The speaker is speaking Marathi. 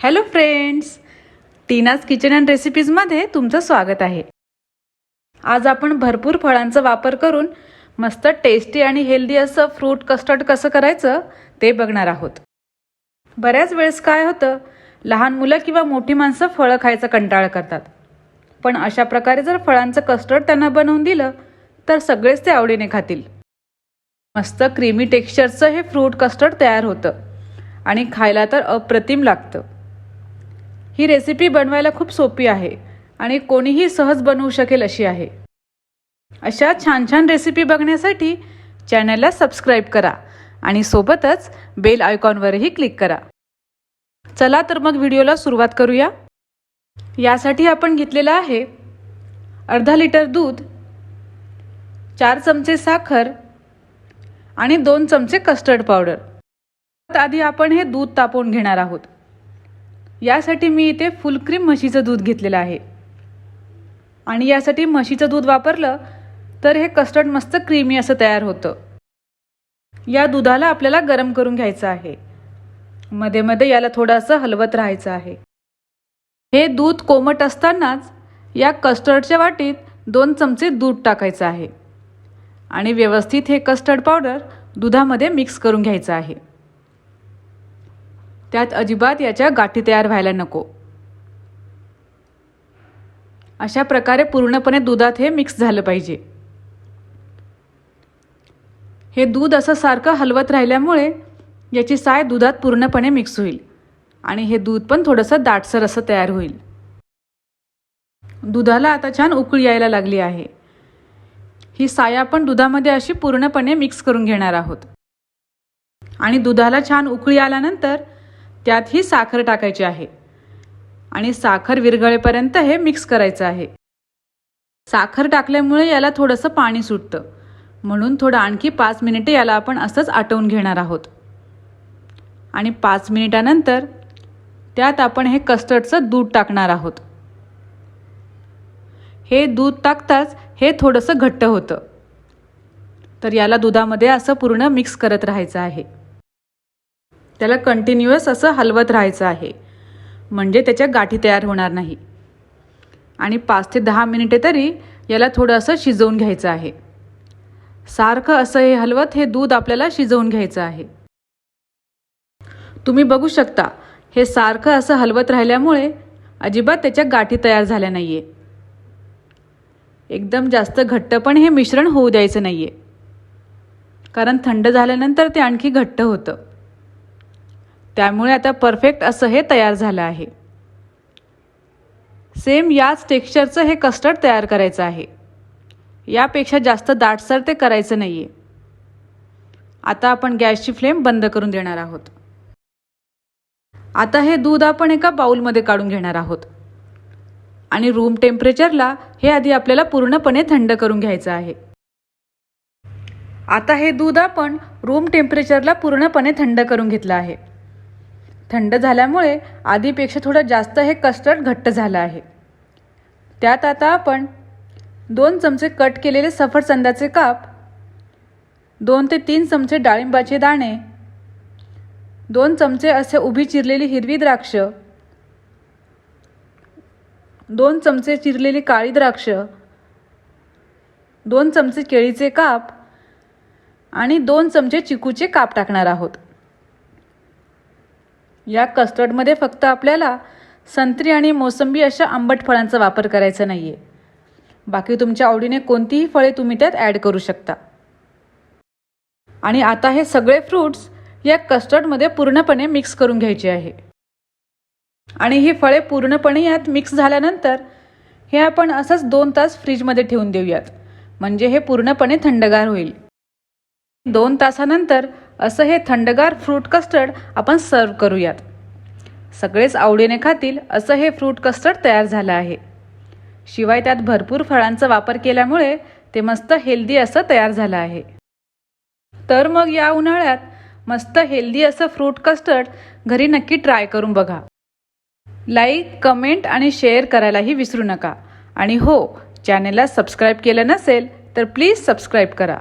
Hello friends Tina's kitchen and रेसिपीजमध्ये तुमचं स्वागत आहे. आज आपण भरपूर फळांचा वापर करून मस्त टेस्टी आणि हेल्दी असं फ्रूट कस्टर्ड कसं करायचं ते बघणार आहोत. बऱ्याच वेळेस काय होतं लहान मुलं किंवा मोठी माणसं फळं खायचा कंटाळा करतात. पण अशा प्रकारे जर फळांचं कस्टर्ड त्यांना बनवून दिलं तर सगळेच ते आवडीने खातील. मस्त क्रीमी टेक्स्चरचं हे फ्रूट कस्टर्ड तयार होतं आणि खायला तर अप्रतिम लागतं. ही रेसिपी बनवायला खूप सोपी आहे आणि कोणीही सहज बनवू शकेल अशी आहे. अशा छान छान रेसिपी बघण्यासाठी चॅनलला सबस्क्राईब करा आणि सोबतच बेल आयकॉनवरही क्लिक करा. चला तर मग व्हिडिओला सुरुवात करूया. यासाठी आपण घेतलेलं आहे अर्धा लिटर दूध चार चमचे साखर आणि दोन चमचे कस्टर्ड पावडर आधी आपण हे दूध तापवून घेणार आहोत. यासाठी मी इथे फुल क्रीम म्हशीचं दूध घेतलेलं आहे. आणि यासाठी म्हशीचं दूध वापरलं तर हे कस्टर्ड मस्त क्रीमी असं तयार होतं. या दुधाला आपल्याला गरम करून घ्यायचं आहे. मध्ये मध्ये याला थोडंसं हलवत राहायचं आहे. हे दूध कोमट असतानाच या कस्टर्डच्या वाटीत दोन चमचे दूध टाकायचं आहे. आणि व्यवस्थित हे कस्टर्ड पावडर दुधामध्ये मिक्स करून घ्यायचं आहे. त्यात अजिबात याच्या गाठी तयार व्हायला नको. अशा प्रकारे पूर्णपणे दुधात हे मिक्स झालं पाहिजे. हे दूध असं सारखं हलवत राहिल्यामुळे याची साय दुधात पूर्णपणे मिक्स होईल आणि हे दूध पण थोडंसं दाटसर असं तयार होईल. दुधाला आता छान उकळी यायला लागली आहे. ही साय आपण दुधामध्ये अशी पूर्णपणे मिक्स करून घेणार आहोत. आणि दुधाला छान उकळी आल्यानंतर त्यात ही साखर टाकायची आहे. आणि साखर विरघळेपर्यंत हे मिक्स करायचं आहे. साखर टाकल्यामुळे याला थोडंसं पाणी सुटतं. म्हणून थोडं आणखी पाच मिनिटे याला आपण असंच आटवून घेणार आहोत. आणि पाच मिनिटानंतर त्यात आपण हे कस्टर्डचं दूध टाकणार आहोत. हे दूध टाकताच हे थोडंसं घट्ट होतं. तर याला दुधामध्ये असं पूर्ण मिक्स करत राहायचं आहे. त्याला कंटिन्युअस असं हलवत राहायचं आहे. म्हणजे त्याच्या गाठी तयार होणार नाही. आणि पाच ते दहा मिनिटे तरी याला थोडं असं शिजवून घ्यायचं आहे. सारखं असं हे हलवत हे दूध आपल्याला शिजवून घ्यायचं आहे. तुम्ही बघू शकता हे सारखं असं हलवत राहिल्यामुळे अजिबात त्याच्या गाठी तयार झाल्या नाही आहे एकदम जास्त घट्ट पण हे मिश्रण होऊ द्यायचं नाही आहे कारण थंड झाल्यानंतर ते आणखी घट्ट होतं. त्यामुळे आता परफेक्ट असं हे तयार झालं आहे. सेम याच टेक्स्चरचं हे कस्टर्ड तयार करायचं आहे. यापेक्षा जास्त दाटसर ते करायचं नाही आहे आता आपण गॅसची फ्लेम बंद करून देणार आहोत. आता हे दूध आपण एका बाउलमध्ये काढून घेणार आहोत. आणि रूम टेम्परेचरला हे आधी आपल्याला पूर्णपणे थंड करून घ्यायचं आहे. आता हे दूध आपण रूम टेम्परेचरला पूर्णपणे थंड करून घेतलं आहे. थंड झाल्यामुळे आधीपेक्षा थोडं जास्त हे कस्टर्ड घट्ट झालं आहे. त्यात आता आपण दोन चमचे कट केलेले सफरचंदाचे काप दोन ते तीन चमचे डाळिंबाचे दाणे दोन चमचे असे उभी चिरलेली हिरवी द्राक्ष दोन चमचे चिरलेली काळी द्राक्ष दोन चमचे केळीचे काप आणि दोन चमचे चिकूचे काप टाकणार आहोत. या कस्टर्डमध्ये फक्त आपल्याला संत्री आणि मोसंबी अशा आंबट फळांचा वापर करायचा नाही आहे बाकी तुमच्या आवडीने कोणतीही फळे तुम्ही त्यात ॲड करू शकता. आणि आता हे सगळे फ्रूट्स या कस्टर्डमध्ये पूर्णपणे मिक्स करून घ्यायचे आहे. आणि ही फळे पूर्णपणे यात मिक्स झाल्यानंतर हे आपण असंच दोन तास फ्रीजमध्ये ठेवून देऊयात. म्हणजे हे पूर्णपणे थंडगार होईल. दोन तासानंतर असं हे थंडगार फ्रूट कस्टर्ड आपण सर्व करूयात. सगळेच आवडीने खातील असं हे फ्रूट कस्टर्ड तयार झालं आहे. शिवाय त्यात भरपूर फळांचा वापर केल्यामुळे ते मस्त हेल्दी असं तयार झालं आहे. तर मग या उन्हाळ्यात मस्त हेल्दी असं फ्रूट कस्टर्ड घरी नक्की ट्राय करून बघा. लाईक कमेंट आणि शेअर करायलाही विसरू नका. आणि हो चॅनेलला सबस्क्राईब केलं नसेल तर प्लीज सबस्क्राईब करा.